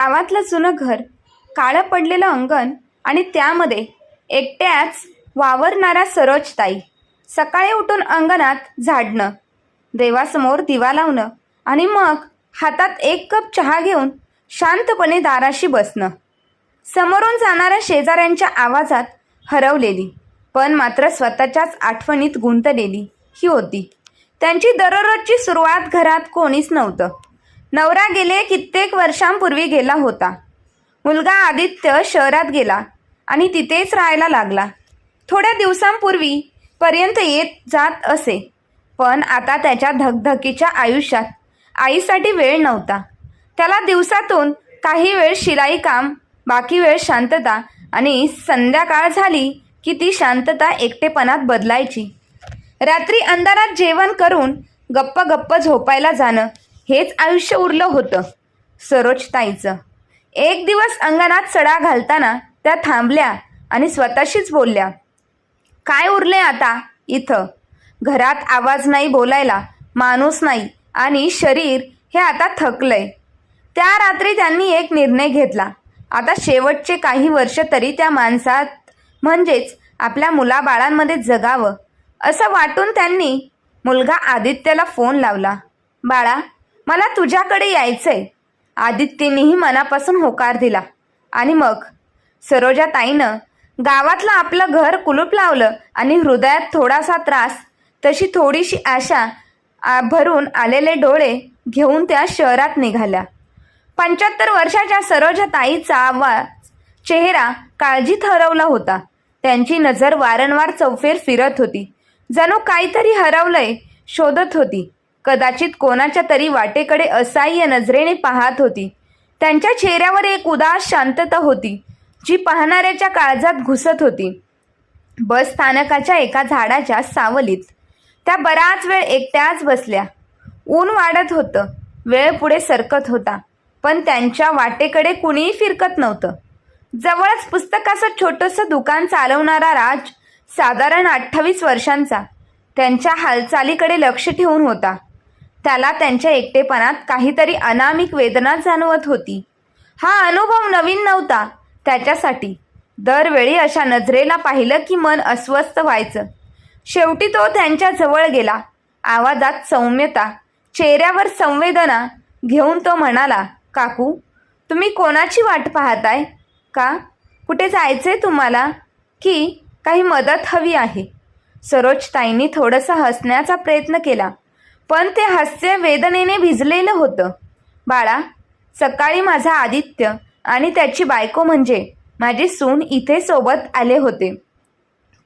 गावातलं जुनं घर काळं पडलेलं अंगण आणि त्यामध्ये एकट्याच वावरणारा सरोजताई सकाळी उठून अंगणात झाडणं देवासमोर दिवा लावणं आणि मग हातात एक कप चहा घेऊन शांतपणे दाराशी बसणं. समोरून जाणाऱ्या शेजाऱ्यांच्या आवाजात हरवलेली पण मात्र स्वतःच्याच आठवणीत गुंतलेली ही होती. त्यांची दररोजची सुरुवात घरात कोणीच नव्हतं. नवरा गेले कित्येक वर्षांपूर्वी गेला होता. मुलगा आदित्य शहरात गेला आणि तिथेच राहायला लागला. थोड्या दिवसांपूर्वी पर्यंत येत जात असे. पण आता त्याच्या धकधकीच्या आयुष्यात आईसाठी वेळ नव्हता. त्याला दिवसातून काही वेळ शिलाई काम बाकी वेळ शांतता आणि संध्याकाळ झाली की ती शांतता एकटेपणात बदलायची. रात्री अंधारात जेवण करून गप्प गप्प झोपायला जाणं हेच आयुष्य उरलं होतं सरोजताईचं. एक दिवस अंगणात सडा घालताना त्या थांबल्या आणि स्वतःशीच बोलल्या काय उरले आता इथं? घरात आवाज नाही बोलायला माणूस नाही आणि शरीर हे आता थकलंय. त्या रात्री त्यांनी एक निर्णय घेतला. आता शेवटचे काही वर्ष तरी त्या माणसात म्हणजेच आपल्या मुलाबाळांमध्ये जगावं असं वाटून त्यांनी मुलगा आदित्यला फोन लावला. बाळा मला तुझ्याकडे यायचंय. आदित्यनेही मनापासून होकार दिला. आणि मग? सरोजा ताईनं गावातलं आपलं घर कुलूप लावलं आणि हृदयात थोडासा त्रास तशी थोडीशी आशा भरून आलेले डोळे घेऊन त्या शहरात निघाल्या. पंच्याहत्तर वर्षाच्या सरोजा ताईचा आवाज चेहरा काळजीत हरवला होता. त्यांची नजर वारंवार चौफेर फिरत होती. जणू काहीतरी हरवलंय शोधत होती. कदाचित कोणाच्या तरी वाटेकडे असह्य नजरेने पाहत होती. त्यांच्या चेहऱ्यावर एक उदास शांतता होती जी पाहणाऱ्याच्या काळजात घुसत होती. बस स्थानकाच्या एका झाडाच्या सावलीत. त्या बराच वेळ एकट्याच बसल्या. ऊन वाढत होतं. वेळ पुढे सरकत होता पण त्यांच्या वाटेकडे कुणीही फिरकत नव्हतं. जवळच पुस्तकाचं छोटंसं दुकान चालवणारा राज साधारण अठ्ठावीस वर्षांचा त्यांच्या हालचालीकडे लक्ष ठेवून होता. त्याला त्यांच्या एकटेपणात काहीतरी अनामिक वेदना जाणवत होती. हा अनुभव नवीन नव्हता. त्याच्यासाठी दरवेळी अशा नजरेला पाहिलं की मन अस्वस्थ व्हायचं. शेवटी तो त्यांच्या जवळ गेला. आवाजात सौम्यता चेहऱ्यावर संवेदना घेऊन तो म्हणाला काकू तुम्ही कोणाची वाट पाहताय? का? कुठे जायचंय तुम्हाला? की काही मदत हवी आहे? सरोजताईंनी थोडंसं हसण्याचा प्रयत्न केला. पण ते हास्य वेदनेने भिजलेलं होतं. बाळा सकाळी माझा आदित्य आणि त्याची बायको म्हणजे माझी सून इथे सोबत आले होते.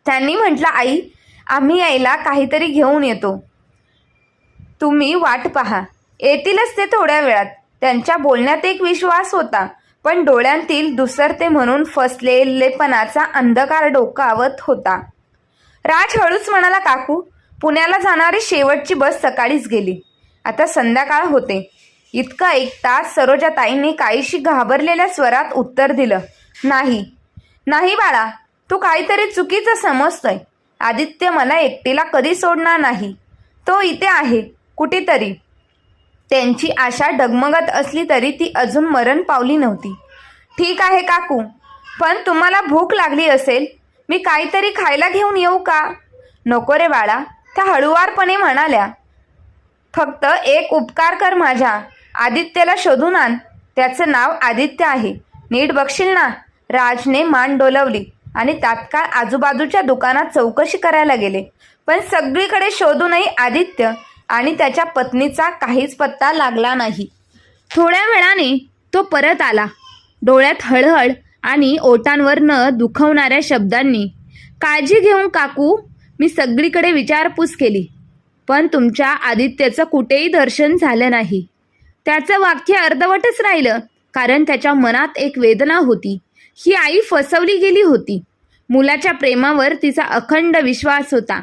त्यांनी म्हटलं आई आम्ही यायला काहीतरी घेऊन येतो. तुम्ही वाट पहा. येतीलच ते थोड्या वेळात. त्यांच्या बोलण्यात एक विश्वास होता पण डोळ्यांतील दुसरते म्हणून फसलेलेपणाचा अंधकार डोकावत होता. राज हळूच म्हणाला काकू पुण्याला जाणारी शेवटची बस सकाळीच गेली. आता संध्याकाळ होते. इतका एक तास सरोजा ताईंनी काहीशी घाबरलेल्या स्वरात उत्तर दिलं. नाही. नाही बाळा तू काहीतरी चुकीचं समजतोय. आदित्य मला एकटीला कधी सोडणार नाही. तो इथे आहे कुठेतरी. त्यांची आशा डगमगत असली तरी ती अजून मरण पावली नव्हती. ठीक आहे काकू पण तुम्हाला भूक लागली असेल. मी काहीतरी खायला घेऊन येऊ का? नको रे बाळा त्या हळुवारपणे म्हणाल्या फक्त एक उपकार कर माझ्या. आदित्यला शोधून आण. त्याचं नाव आदित्य आहे. नीट बघशील ना राजने मान डोलवली आणि तात्काळ आजूबाजूच्या दुकानात चौकशी करायला गेले. पण सगळीकडे शोधूनही आदित्य आणि त्याच्या पत्नीचा काहीच पत्ता लागला नाही. थोड्या वेळाने तो परत आला. डोळ्यात हळहळ आणि ओटांवर न दुखवणाऱ्या शब्दांनी काळजी घेऊन काकू मी सगळीकडे विचारपूस केली. पण तुमच्या आदित्यचं कुठेही दर्शन झालं नाही. त्याचं वाक्य अर्धवटच राहिलं कारण त्याच्या मनात एक वेदना होती. ही आई फसवली गेली होती. मुलाच्या प्रेमावर तिचा अखंड विश्वास होता.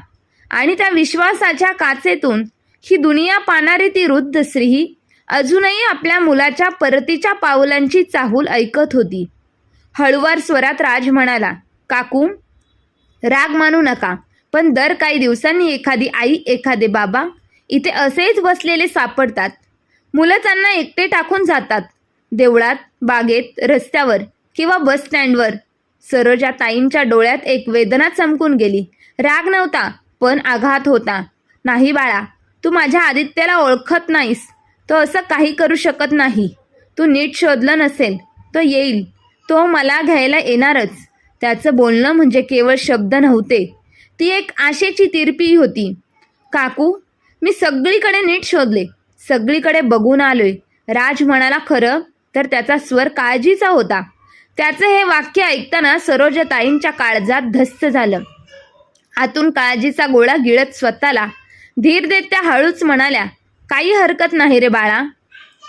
आणि त्या विश्वासाच्या काचेतून ही दुनिया पाणारी ती वृद्ध स्त्री अजूनही आपल्या मुलाच्या परतीच्या पावलांची चाहूल ऐकत होती. हळुवार स्वरात राज म्हणाला काकू राग मानू नका. पण दर काही दिवसांनी एखादी आई एखादे बाबा इथे असेच बसलेले सापडतात. मुलं त्यांना एकटे टाकून जातात. देवळात बागेत रस्त्यावर किंवा बस स्टँडवर. सरोजा ताईंच्या डोळ्यात एक वेदना चमकून गेली. राग नव्हता पण आघात होता. नाही बाळा तू माझ्या आदित्याला ओळखत नाहीस. तो असं काही करू शकत नाही. तू नीट शोधलं नसेल तो येईल. तो मला घ्यायला येणारच. त्याचं बोलणं म्हणजे केवळ शब्द नव्हते. ती एक आशेची तिरपी होती. काकू मी सगळीकडे नीट शोधले. सगळीकडे बघून आलोय. राज म्हणाला खरं? तर त्याचा स्वर काळजीचा होता. त्याचं हे वाक्य ऐकताना सरोजताईंच्या काळजात धस्त झालं. आतून काळजीचा गोळा गिळत स्वतःला. धीर देत त्या हळूच म्हणाल्या काही हरकत नाही रे बाळा.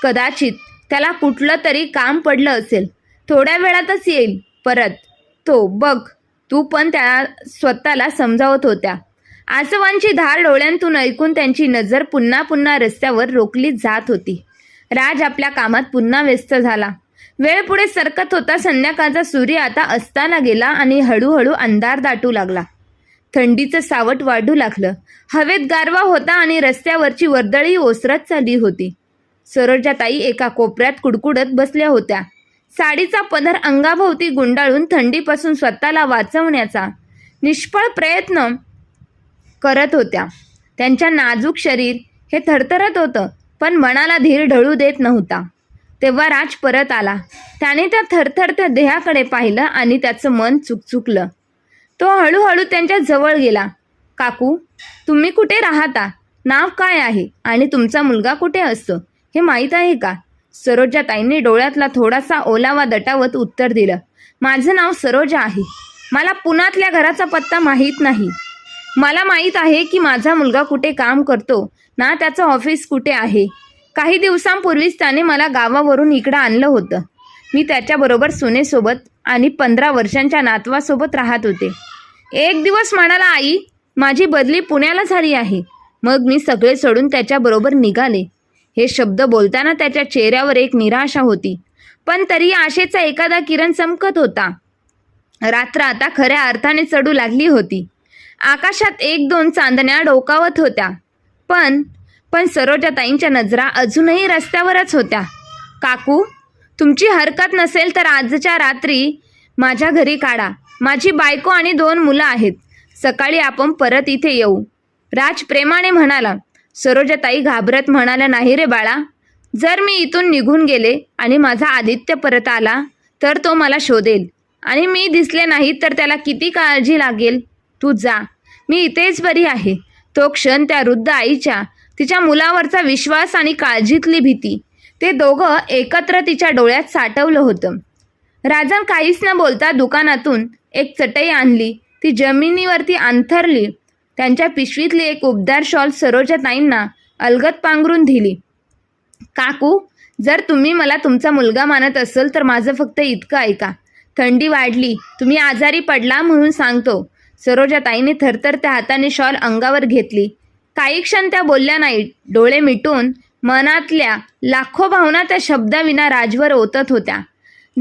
कदाचित त्याला कुठलं तरी काम पडलं असेल. थोड्या वेळातच येईल. परत. तो बघ. तू पण त्या स्वतःला समजावत होत्या. आसवांची धार डोळ्यांतून ऐकून त्यांची नजर पुन्हा पुन्हा रस्त्यावर रोखली जात होती. राज आपल्या कामात पुन्हा व्यस्त झाला. वेळ पुढे सरकत होता संध्याकाळचा सूर्य आता असताना गेला आणि हळूहळू अंधार दाटू लागला. थंडीचं सावट वाढू लागलं. हवेत गारवा होता आणि रस्त्यावरची वर्दळी ओसरत चालली होती. सरोजाताई एका कोपऱ्यात कुडकुडत बसल्या होत्या. साडीचा पदर अंगाभोवती गुंडाळून थंडीपासून स्वतःला वाचवण्याचा निष्फळ प्रयत्न करत होत्या. त्यांच्या नाजूक शरीर हे थरथरत होतं पण मनाला धीर ढळू देत नव्हता. तेव्हा राज परत आला. त्याने त्या थरथरत्या देहाकडे पाहिलं आणि त्याचं मन चुकचुकलं. तो हळूहळू त्यांच्या जवळ गेला. काकू तुम्ही कुठे राहता? नाव काय आहे? आणि तुमचा मुलगा कुठे असतो? हे माहीत आहे का? सरोजा ताईंनी डोळ्यातला थोडासा ओलावा दटावत उत्तर दिलं. माझं नाव सरोजा आहे. मला पुण्यातल्या घराचा पत्ता माहीत नाही. मला माहीत आहे की माझा मुलगा कुठे काम करतो ना त्याचं ऑफिस कुठे आहे. काही दिवसांपूर्वीच त्याने मला गावावरून इकडं आणलं होतं. मी त्याच्याबरोबर सुनेसोबत आणि पंधरा वर्षांच्या नातवासोबत राहत होते. एक दिवस म्हणाला आई माझी बदली पुण्याला झाली आहे. मग मी सगळे सोडून त्याच्याबरोबर निघाले. हे शब्द बोलताना त्याच्या चेहऱ्यावर एक निराशा होती. पण तरी आशेचा एखादा किरण चमकत होता. रात्र आता खऱ्या अर्थाने चढू लागली होती. आकाशात एक दोन चांदण्या डोकावत होत्या. पण पण सरोजाताईंच्या नजरा अजूनही रस्त्यावरच होत्या. काकू तुमची हरकत नसेल तर आजच्या रात्री माझ्या घरी काढा. माझी बायको आणि दोन मुलं आहेत. सकाळी आपण परत इथे येऊ. राज प्रेमाने म्हणाला. सरोजाताई घाबरत म्हणाल्या नाही रे बाळा. जर मी इथून निघून गेले आणि माझा आदित्य परत आला तर तो मला शोधेल. आणि मी दिसले नाही तर त्याला किती काळजी लागेल? तू जा. मी इथेच बरी आहे. तो क्षण त्या वृद्ध आईच्या तिच्या मुलावरचा विश्वास आणि काळजीतली भीती ते दोघं एकत्र तिच्या डोळ्यात साठवलं होतं. राजन काहीच न बोलता दुकानातून एक चटई आणली. ती जमिनीवरती अंथरली. त्यांच्या पिशवीतली एक उबदार शॉल सरोजा ताईंना अलगत पांघरून दिली. काकू जर तुम्ही मला तुमचा मुलगा मानत असाल तर माझं फक्त इतकं ऐका. थंडी वाढली. तुम्ही आजारी पडला म्हणून सांगतो. सरोजा ताईने थरथर त्या हाताने शॉल अंगावर घेतली. काही क्षण त्या बोलल्या नाही. डोळे मिटून मनातल्या लाखो भावना त्या शब्दाविना राजवर ओतत होत्या.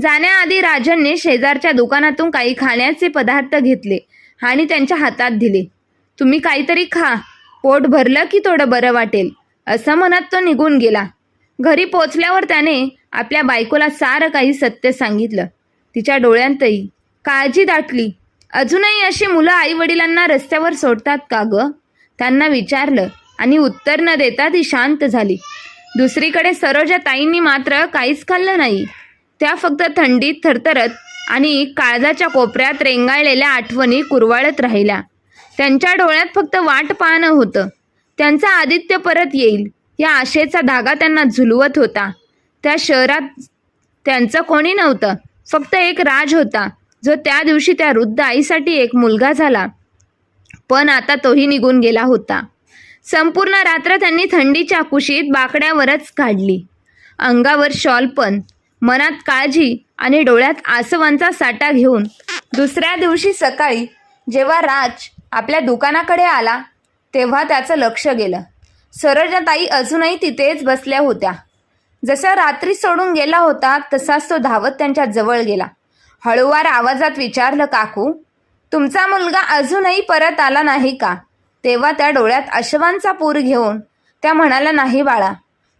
जाण्याआधी राजनने शेजारच्या दुकानातून काही खाण्याचे पदार्थ घेतले आणि त्यांच्या हातात दिले. तुम्ही काहीतरी खा. पोट भरलं की थोडं बरं वाटेल. असं म्हणत तो निघून गेला. घरी पोचल्यावर त्याने आपल्या बायकोला सारं काही सत्य सांगितलं. तिच्या डोळ्यांतही काळजी दाटली. अजूनही अशी मुलं आईवडिलांना रस्त्यावर सोडतात का ग? त्यांना विचारलं आणि उत्तर न देता ती शांत झाली. दुसरीकडे सरोजा ताईंनी मात्र काहीच खाल्लं नाही. त्या फक्त थंडीत थरथरत आणि काळजाच्या कोपऱ्यात रेंगाळलेल्या आठवणी कुरवाळत राहिल्या. त्यांच्या डोळ्यात फक्त वाट पाहणं होतं. त्यांचा आदित्य परत येईल या आशेचा धागा त्यांना झुलवत होता. त्या शहरात त्यांचं कोणी नव्हतं फक्त एक राज होता जो त्या दिवशी त्या वृद्ध आईसाठी एक मुलगा झाला. पण आता तोही निघून गेला होता. संपूर्ण रात्र त्यांनी थंडीच्या कुशीत बाकड्यावरच काढली. अंगावर शॉल पण मनात काळजी आणि डोळ्यात आसवांचा साठा घेऊन दुसऱ्या दिवशी सकाळी जेव्हा राज आपल्या दुकानाकडे आला तेव्हा त्याचं लक्ष गेलं. सरोजाताई अजूनही तिथेच बसल्या होत्या. जसा रात्री सोडून गेला होता तसाच तो धावत त्यांच्या जवळ गेला. हळूवार आवाजात विचारलं काकू तुमचा मुलगा अजूनही परत आला नाही का? तेव्हा त्या डोळ्यात अश्वांचा पूर घेऊन त्या म्हणाल्या नाही बाळा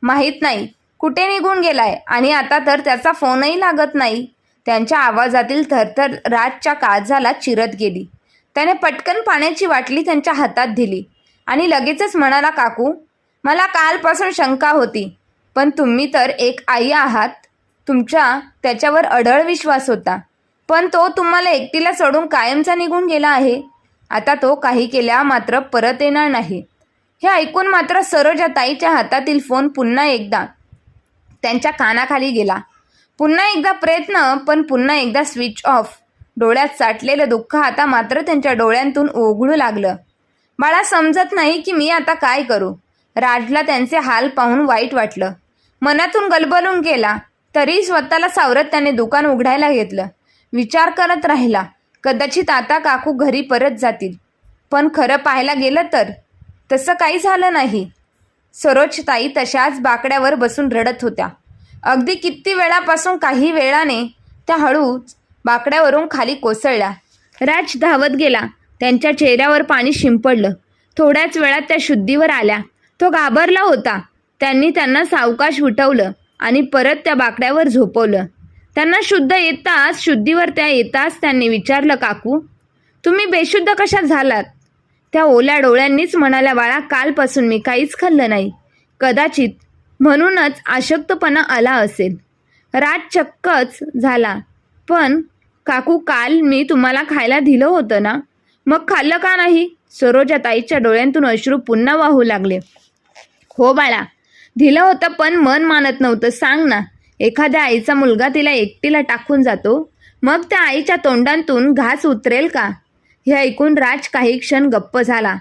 माहीत नाही कुठे निघून गेलाय आणि आता तर त्याचा फोनही लागत नाही. त्यांच्या आवाजातील थरथर राजच्या काळजाला चिरत गेली. त्याने पटकन पाण्याची बाटली त्यांच्या हातात दिली आणि लगेचच म्हणाला काकू मला कालपासून शंका होती पण तुम्ही तर एक आई आहात. तुमच्या त्याच्यावर अढळ विश्वास होता. पण तो तुम्हाला एकटीला सोडून कायमचा निघून गेला आहे. आता तो काही केल्या मात्र परत येणार नाही. हे ऐकून मात्र सरोजा ताईच्या हातातील फोन पुन्हा एकदा त्यांच्या कानाखाली गेला. पुन्हा एकदा प्रयत्न पण पुन्हा एकदा स्विच ऑफ. डोळ्यात साठलेलं दुःख आता मात्र त्यांच्या डोळ्यांतून ओघळू लागलं. बाळा समजत नाही की मी आता काय करू. राजला त्यांचे हाल पाहून वाईट वाटलं. मनातून गलबलून गेला तरी स्वतःला सावरत त्याने दुकान उघडायला घेतलं. विचार करत राहिला कदाचित आता काकू घरी परत जातील. पण खरं पाहायला गेलं तर तसं काही झालं नाही. सरोजताई तशाच बाकड्यावर बसून रडत होत्या. अगदी किती वेळापासून काही वेळाने त्या हळूच बाकड्यावरून खाली कोसळला. राज धावत गेला. त्यांच्या चेहऱ्यावर पाणी शिंपडलं. थोड्याच वेळात त्या शुद्धीवर आल्या. तो घाबरला होता. त्यांनी त्यांना सावकाश उठवलं आणि परत त्या बाकड्यावर झोपवलं. त्यांना शुद्ध येताच शुद्धीवर त्या येताच त्यांनी विचारलं काकू तुम्ही बेशुद्ध कशा झालात? त्या ओल्या डोळ्यांनीच म्हणाल्या बाळा कालपासून मी काहीच खाल्लं नाही. कदाचित म्हणूनच अशक्तपणा आला असेल. रात चक्कच झाला. पण काकू काल मी तुम्हाला खायला दिलं होतं ना? मग खाल्लं का नाही? सरोजा ताईच्या डोळ्यांतून अश्रू पुन्हा वाहू लागले. हो बाळा दिलं होतं पण मन मानत नव्हतं. सांग ना एखाद्या आईचा मुलगा तिला एकटीला टाकून जातो मग त्या आईच्या तोंडांतून घास उतरेल का? हे ऐकून राज काही क्षण गप्प झाला.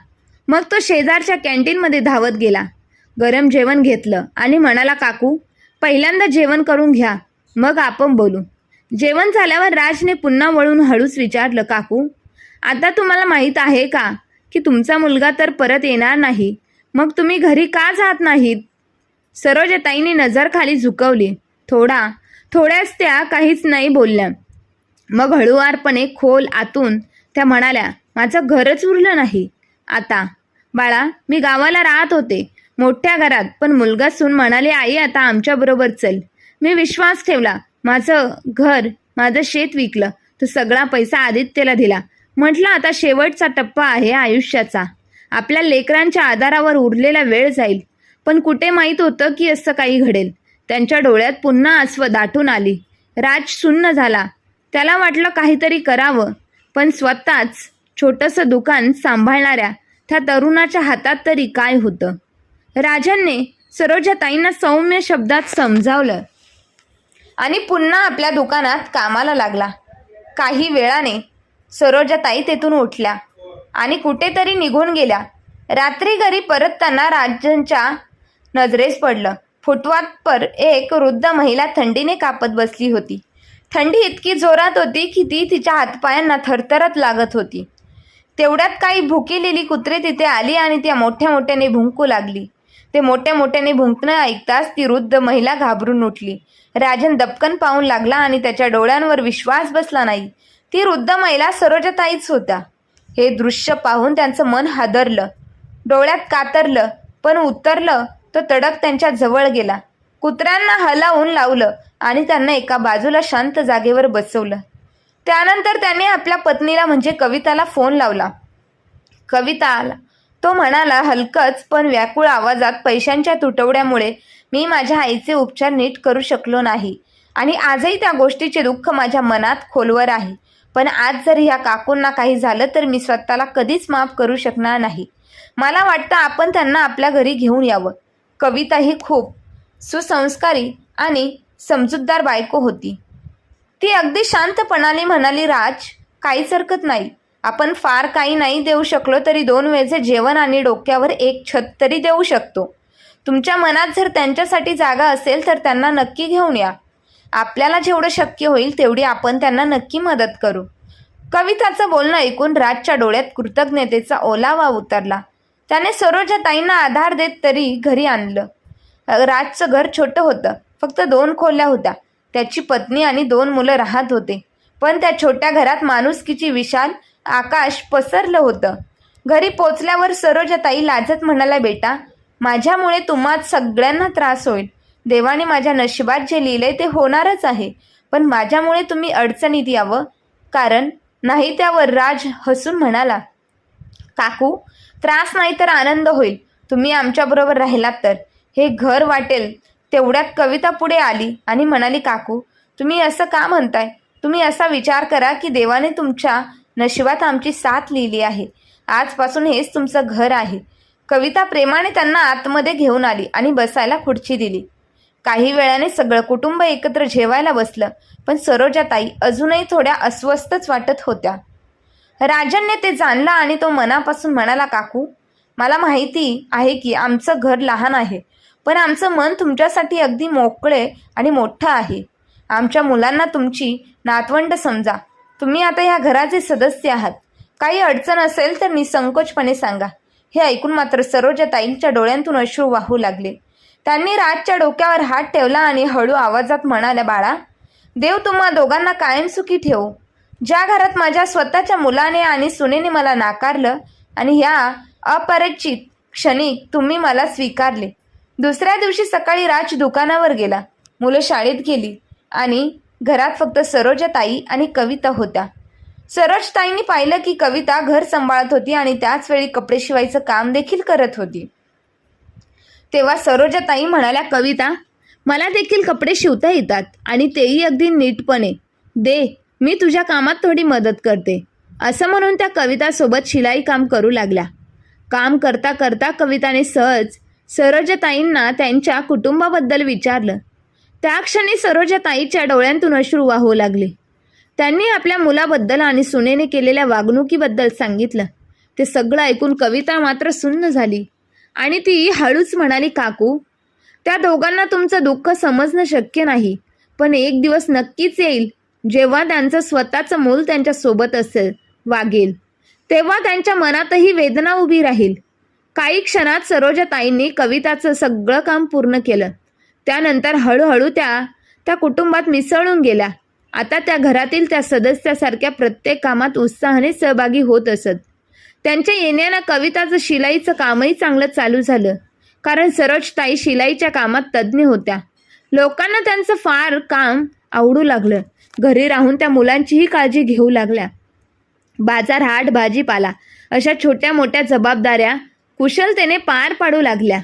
मग तो शेजारच्या कॅन्टीनमध्ये धावत गेला. गरम जेवण घेतलं आणि म्हणाला काकू पहिल्यांदा जेवण करून घ्या. मग आपण बोलू. जेवण झाल्यावर राजने पुन्हा वळून हळूच विचारलं काकू आता तुम्हाला माहीत आहे का की तुमचा मुलगा तर परत येणार नाही? मग तुम्ही घरी का जात नाहीत? सरोजताईने नजर खाली झुकवली. थोडा थोड्याच त्या काहीच नाही बोलल्या. मग हळुवारपणे खोल आतून त्या म्हणाल्या माझं घरच उरलं नाही. आता बाळा मी गावाला राहत होते मोठ्या घरात पण मुलगा सून म्हणाले आई आता आमच्याबरोबर चल. मी विश्वास ठेवला माझं घर माझं शेत विकलं तो सगळा पैसा आदित्यला दिला. म्हटलं आता शेवटचा टप्पा आहे आयुष्याचा. आपल्या लेकरांच्या आधारावर उरलेला वेळ जाईल. पण कुठे माहीत होतं की असं काही घडेल? त्यांच्या डोळ्यात पुन्हा आसव दाटून आली. राज सुन्न झाला. त्याला वाटलं काहीतरी करावं. पण स्वतःच छोटंसं दुकान सांभाळणाऱ्या त्या तरुणाच्या हातात तरी काय होतं? राजांनी सरोजाताईंना सौम्य शब्दात समजावलं. आणि पुन्हा आपल्या दुकानात कामाला लागला. काही वेळाने सरोजाताई तेथून उठल्या आणि कुठेतरी निघून गेल्या. रात्री घरी परतताना राजांच्या नजरेस पडलं. फुटवात पर एक वृद्ध महिला थंडीने कापत बसली होती. थंडी इतकी जोरात होती की ती तिच्या हातपायांना थरथरत लागत होती. तेवढ्यात काही भुकेलेली कुत्रे तिथे आली आणि त्या मोठ्या मोठ्याने भुंकू लागली. ते मोठ्या मोठ्याने भुंकणं ऐकताच ती वृद्ध महिला घाबरून उठली. राजन दपकन पाहून लागला आणि त्याच्या डोळ्यांवर विश्वास बसला नाही. ती वृद्ध महिला सरोजताईच होत्या. हे दृश्य पाहून त्यांचं मन हादरलं. डोळ्यात कातरलं पण उतरलं तर तडक त्यांच्या जवळ गेला. कुत्र्यांना हलावून लावलं आणि त्यांना एका बाजूला शांत जागेवर बसवलं. त्यानंतर त्याने आपल्या पत्नीला म्हणजे कविताला फोन लावला. कविता आला तो म्हणाला हलकच पण व्याकुळ आवाजात पैशांच्या तुटवड्यामुळे मी माझ्या आईचे उपचार नीट करू शकलो नाही. आणि आजही त्या गोष्टीचे दुःख माझ्या मनात खोलवर आहे. पण आज जर ह्या काकूंना काही झालं तर मी स्वतःला कधीच माफ करू शकणार नाही. मला वाटतं आपण त्यांना आपल्या घरी घेऊन यावं. कविता ही खूप सुसंस्कारी आणि समजूतदार बायको होती. ती अगदी शांतपणाने म्हणाली राज काहीच हरकत नाही. आपण फार काही नाही देऊ शकलो तरी दोन वेळचे जेवण आणि डोक्यावर एक छत तरी देऊ शकतो. तुमच्या मनात जर त्यांच्यासाठी जागा असेल तर त्यांना नक्की घेऊन या. आपल्याला जेवढं शक्य होईल तेवढी आपण त्यांना नक्की मदत करू. कविताचं बोलणं ऐकून राजच्या डोळ्यात कृतज्ञतेचा ओलावा उतरला. त्याने सरोजा ताईंना आधार देत तरी घरी आणलं. राजचं घर छोटं होतं. फक्त दोन खोल्या होत्या. त्याची पत्नी आणि दोन मुलं राहत होते. पण त्या छोट्या घरात माणुसकीची विशाल आकाश पसरलं होतं. घरी पोचल्यावर सरोजाताई लाजत म्हणाला बेटा माझ्यामुळे तुम्हा सगळ्यांना त्रास होईल. देवाने माझ्या नशिबात जे लिहिलंय ते होणारच आहे. पण माझ्यामुळे तुम्ही अडचणीत यावं. कारण नाही त्यावर राज हसून म्हणाला काकू त्रास नाही तर आनंद होईल. तुम्ही आमच्याबरोबर राहिलात तर. हे घर वाटेल. तेवढ्यात कविता पुढे आली आणि म्हणाली काकू तुम्ही असं का म्हणताय? तुम्ही असा विचार करा की देवाने तुमच्या नशिबात आमची साथ लिहिली आहे. आजपासून हेच तुमचं घर आहे. कविता प्रेमाने त्यांना आतमध्ये घेऊन आली आणि बसायला खुर्ची दिली. काही वेळाने सगळं कुटुंब एकत्र जेवायला बसलं पण सरोजाताई अजूनही थोड्या अस्वस्थच वाटत होत्या. राजनने ते जाणलं आणि तो मनापासून म्हणाला काकू मला माहिती आहे की आमचं घर लहान आहे पण आमचं मन तुमच्यासाठी अगदी मोकळे आणि मोठं आहे. आमच्या मुलांना तुमची नातवंड समजा. तुम्ही आता ह्या घराचे सदस्य आहात. काही अडचण असेल तर निसंकोचपणे सांगा. हे ऐकून मात्र सरोजाताईंच्या डोळ्यांतून अश्रू वाहू लागले. त्यांनी राजच्या डोक्यावर हात ठेवला आणि हळू आवाजात म्हणाल्या बाळा देव तुम्हा दोघांना कायम सुखी ज्या घरात माझ्या स्वतःच्या मुलाने आणि सुनेने मला नाकारलं आणि ह्या अपरिचित क्षणी तुम्ही मला स्वीकारले. दुसऱ्या दिवशी सकाळी राज दुकानावर गेला. मुलं शाळेत गेली आणि घरात फक्त सरोजाताई आणि कविता होत्या. सरोजताईंनी पाहिलं की कविता घर सांभाळत होती आणि त्याच वेळी कपडे शिवायचं काम देखील करत होती. तेव्हा सरोजाताई म्हणाल्या कविता मला देखील कपडे शिवता येतात आणि तेही अगदी नीटपणे. दे मी तुझ्या कामात थोडी मदत करते. असं म्हणून त्या कवितासोबत शिलाई काम करू लागल्या. काम करता करता कविताने सहज सरोजताईंना त्यांच्या कुटुंबाबद्दल विचारलं. त्या क्षणी सरोजाताईच्या डोळ्यांतून अश्रू वाहू लागले. त्यांनी आपल्या मुलाबद्दल आणि सुनेने केलेल्या वागणुकीबद्दल सांगितलं. ते सगळं ऐकून कविता मात्र सुन्न झाली. आणि ती हळूच म्हणाली काकू त्या दोघांना तुमचं दुःख समजणं शक्य नाही पण एक दिवस नक्कीच येईल. जेव्हा त्यांचं स्वतःचं मूल त्यांच्यासोबत असेल वागेल तेव्हा त्यांच्या मनातही वेदना उभी राहील. काही क्षणात सरोजाताईंनी कविताचं सगळं काम पूर्ण केलं. त्यानंतर हळूहळू त्या त्या कुटुंबात मिसळून गेल्या. आता त्या घरातील त्या सदस्यासारख्या प्रत्येक कामात उत्साहाने सहभागी होत असत. त्यांच्या येण्यानं कविताचं शिलाईचं कामही चांगलं चालू झालं. कारण सरोजताई शिलाईच्या कामात तज्ज्ञ होत्या. लोकांना त्यांचं फार काम आवडू लागलं. घरी राहून त्या मुलांचीही काळजी घेऊ लागल्या. बाजार हाट भाजीपाला अशा छोट्या मोठ्या जबाबदाऱ्या कुशलतेने पार पाडू लागल्या.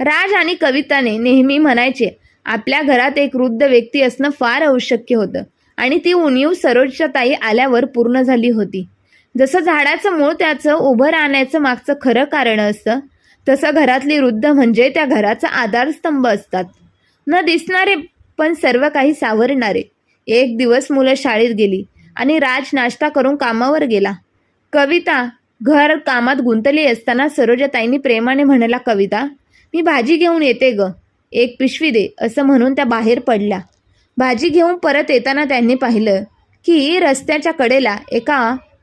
राज आणि कविताने नेहमी म्हणायचे आपल्या घरात एक वृद्ध व्यक्ती असणं फार आवश्यक होतं आणि ती उणीव सरोजच्या ताई आल्यावर पूर्ण झाली होती. जसं झाडाचं मूळ त्याचं उभं राहण्याचं मागचं खरं कारण असतं तसं घरातली वृद्ध म्हणजे त्या घराचा आधारस्तंभ असतात. न दिसणारे पण सर्व काही सावरणारे. एक दिवस मुलं शाळेत गेली आणि राज नाश्ता करून कामावर गेला. कविता घर कामात गुंतली असताना सरोजाताईंनी प्रेमाने म्हणाला कविता मी भाजी घेऊन येते ग. एक पिशवी दे असं म्हणून त्या बाहेर पडल्या भाजी घेऊन परत येताना त्यांनी पाहिलं की रस्त्याच्या कडेला एका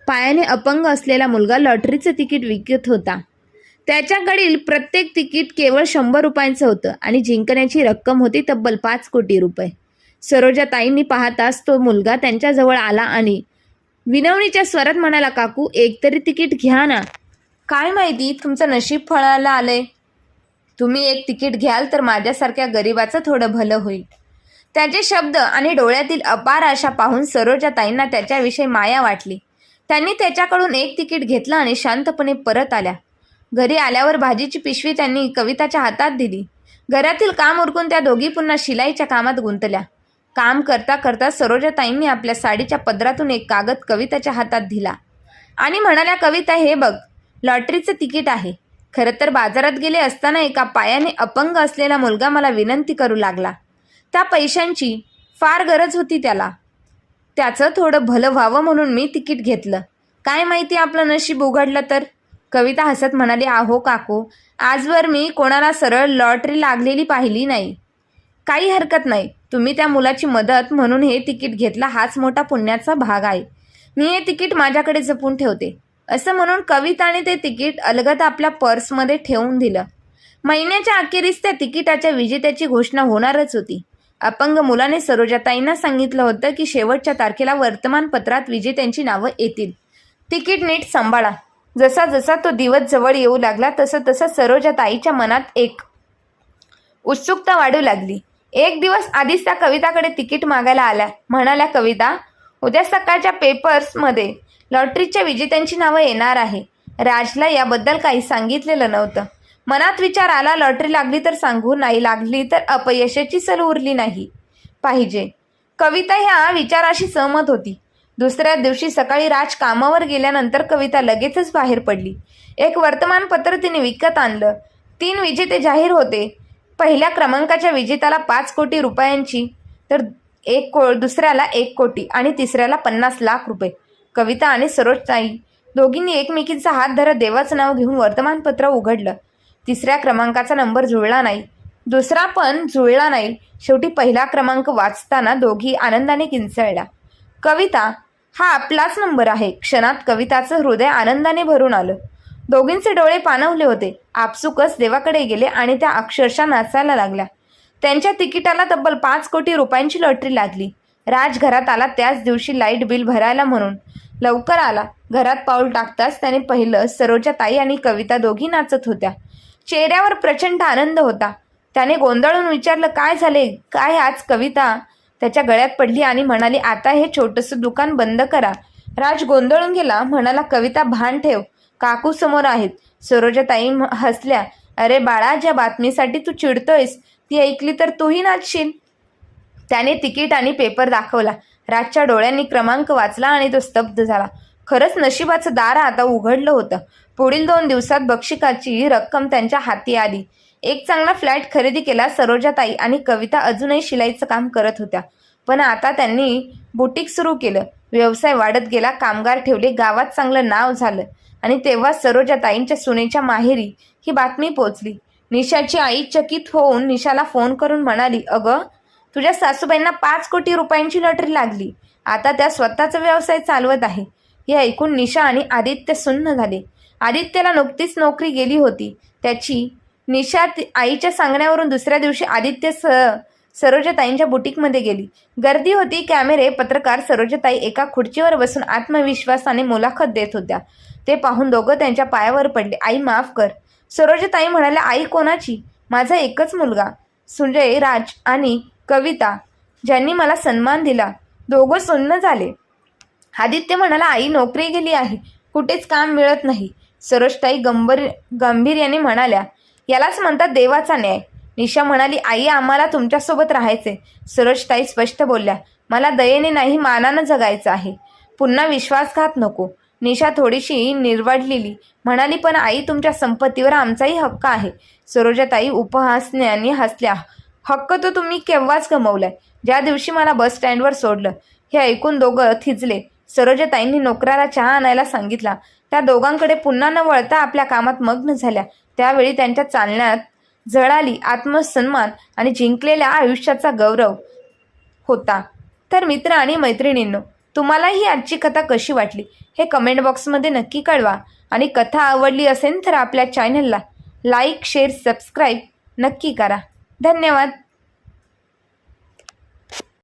पायाने अपंग असलेला मुलगा लॉटरीचं तिकीट विकत होता. त्याच्याकडील प्रत्येक तिकीट केवळ शंभर रुपयांचं होतं आणि जिंकण्याची रक्कम होती तब्बल पाच कोटी रुपये. सरोजाताईंनी पाहताच तो मुलगा त्यांच्याजवळ आला आणि विनवणीच्या स्वरात म्हणाला काकू एकतरी तिकीट घ्या ना. काय माहिती तुमचं नशीब फळाला आलंय. तुम्ही एक तिकीट घ्याल तर माझ्यासारख्या गरिबाचं थोडं भलं होईल. त्याचे शब्द आणि डोळ्यातील अपार आशा पाहून सरोजाताईंना त्याच्याविषयी माया वाटली. त्यांनी त्याच्याकडून एक तिकीट घेतलं आणि शांतपणे परत आल्या. घरी आल्यावर भाजीची पिशवी त्यांनी कविताच्या हातात दिली. घरातील काम उरकून त्या दोघी पुन्हा शिलाईच्या कामात गुंतल्या. काम करता करता सरोजाताईंनी आपल्या साडीच्या पदरातून एक कागद कविताच्या हातात दिला. आणि म्हणाल्या कविता हे बघ. लॉटरीचं तिकीट आहे. खरं तर बाजारात गेले असताना एका पायाने अपंग असलेला मुलगा मला विनंती करू लागला. त्या पैशांची फार गरज होती त्याला. त्याचं थोडं भलं व्हावं म्हणून मी तिकीट घेतलं. काय माहिती आपलं नशीब उघडलं तर? कविता हसत म्हणाली आहो काकू आजवर मी कोणाला सरळ लॉटरी लागलेली पाहिली नाही. काही हरकत नाही. तुम्ही त्या मुलाची मदत म्हणून हे तिकीट घेतला हाच मोठा पुण्याचा भाग आहे. मी हे तिकीट माझ्याकडे जपून ठेवते. असं म्हणून कविताने ते तिकीट अलगत आपल्या पर्समध्ये ठेवून दिलं. महिन्याच्या अखेरीस त्या तिकिटाच्या विजेत्याची घोषणा होणारच होती. अपंग मुलाने सरोजाताईंना सांगितलं होतं की शेवटच्या तारखेला वर्तमानपत्रात विजेत्यांची नावं येतील. तिकीट नीट सांभाळा. जसा जसा तो दिवस जवळ येऊ लागला तसं तसं सरोजाताईच्या मनात एक उत्सुकता वाढू लागली. एक दिवस आधीच त्या कविताकडे तिकीट मागायला आल्या. म्हणाल्या कविता उद्या सकाळच्या पेपर्समध्ये लॉटरीच्या विजेत्यांची नावं येणार आहे. राजला याबद्दल काही सांगितलेलं नव्हतं. मनात विचार आला लॉटरी लागली तर सांगू नाही लागली तर अपयशाची सल उरली नाही. पाहिजे. कविता ह्या विचाराशी सहमत होती. दुसऱ्या दिवशी सकाळी राज कामावर गेल्यानंतर कविता लगेचच बाहेर पडली. एक वर्तमानपत्र तिने विकत आणलं. तीन विजेते जाहीर होते. पहिल्या क्रमांकाच्या विजेत्याला पाच कोटी रुपयांची तर एक को दुसऱ्याला एक कोटी आणि तिसऱ्याला पन्नास लाख रुपये. कविता आणि सरोजताई दोघींनी एकमेकींचा हात धरत देवाचं नाव घेऊन वर्तमानपत्र उघडलं. तिसऱ्या क्रमांकाचा नंबर जुळला नाही. दुसरा पण जुळला नाही. शेवटी पहिला क्रमांक वाचताना दोघी आनंदाने किंचळल्या. कविता हा आपलाच नंबर आहे. क्षणात कविताचं हृदय आनंदाने भरून आलं. दोघींचे डोळे पाणवले होते. आपसुकच देवाकडे गेले आणि त्या अक्षरशः नाचायला लागल्या. त्यांच्या तिकिटाला तब्बल पाच कोटी रुपयांची लॉटरी लागली. राजघरात आला त्याच दिवशी लाइट बिल भरायला म्हणून. लवकर आला. घरात पाऊल टाकताच त्याने पाहिलं सरोजा ताई आणि कविता दोघी नाचत होत्या. चेहऱ्यावर प्रचंड आनंद होता. त्याने गोंधळून विचारलं काय झाले? काय आज कविता? त्याच्या गळ्यात पडली आणि म्हणाली आता हे छोटंसं दुकान बंद करा. राज गोंधळून गेला म्हणाला कविता भान ठेव. काकू समोर आहेत. सरोजाताई म- हसल्या अरे बाळा ज्या बातमीसाठी तू चिडतोयस ती ऐकली तर तूही नाचशील. त्याने तिकीट आणि पेपर दाखवला. राजच्या डोळ्यांनी क्रमांक वाचला आणि तो स्तब्ध झाला. खरंच नशिबाचं दार आता उघडलं होतं. पुढील दोन दिवसात बक्षिकाची रक्कम त्यांच्या हाती आली. एक चांगला फ्लॅट खरेदी केला सरोजाताई आणि कविता अजूनही शिलाईचं काम करत होत्या. पण आता त्यांनी बुटीक सुरू केलं. व्यवसाय वाढत गेला कामगार ठेवले गावात चांगलं नाव झालं आणि तेव्हा सरोजाताईंच्या सुनेच्या माहेरी ही बातमी पोचली. निशाची आई चकित होऊन निशाला फोन करून म्हणाली अगं तुझ्या सासूबाईंना पाच कोटी रुपयांची लॉटरी लागली. आता त्या स्वतःचा व्यवसाय चालवत आहे. हे ऐकून निशा आणि आदित्य सुन्न झाले. आदित्यला नुकतीच नोकरी गेली होती. त्याची निशा ती- आईच्या सांगण्यावरून दुसऱ्या दिवशी आदित्य स सरोजताईंच्या बुटीकमध्ये गेली. गर्दी होती कॅमेरे पत्रकार सरोजताई एका खुर्चीवर बसून आत्मविश्वासाने मुलाखत देत होत्या. ते पाहून दोघं त्यांच्या पायावर पडले. आई माफ कर. सरोजताई म्हणाल्या आई कोणाची? माझा एकच मुलगा. सुजय राज आणि कविता ज्यांनी मला सन्मान दिला दोघं सुन्न झाले. आदित्य म्हणाला आई नोकरी गेली आहे. कुठेच काम मिळत नाही. सरोजताई गंभीर गांभीर्याने म्हणाल्या यालाच म्हणतात देवाचा न्याय. निशा म्हणाली आई आम्हाला तुमच्यासोबत राहायचे सरोजताई स्पष्ट बोलल्या मला दयेने नाही मानानं जगायचं आहे. पुन्हा विश्वासघात नको. निशा थोडीशी निर्वाडलेली म्हणाली पण आई तुमच्या संपत्तीवर आमचाही हक्क आहे. सरोजाताई उपहासण्याने हसल्या हक्क तो तुम्ही केव्हाच गमवलाय? ज्या दिवशी मला बस स्टँडवर सोडलं हे ऐकून दोघं थिजले. सरोजताईंनी नोकराला चहा आणायला सांगितला. त्या दोघांकडे पुन्हा न वळता आपल्या कामात मग्न झाल्या. त्यावेळी त्यांच्या चालण्यात जळाली आत्मसन्मान आणि जिंकलेल्या आयुष्याचा गौरव होता. तर मित्र आणि मैत्रिणींनो तुम्हाला ही आजची कथा कशी वाटली? हे कमेंट बॉक्समध्ये नक्की कळवा. आणि कथा आवडली असेल तर आपल्या चॅनलला लाईक शेअर सबस्क्राईब नक्की करा. धन्यवाद.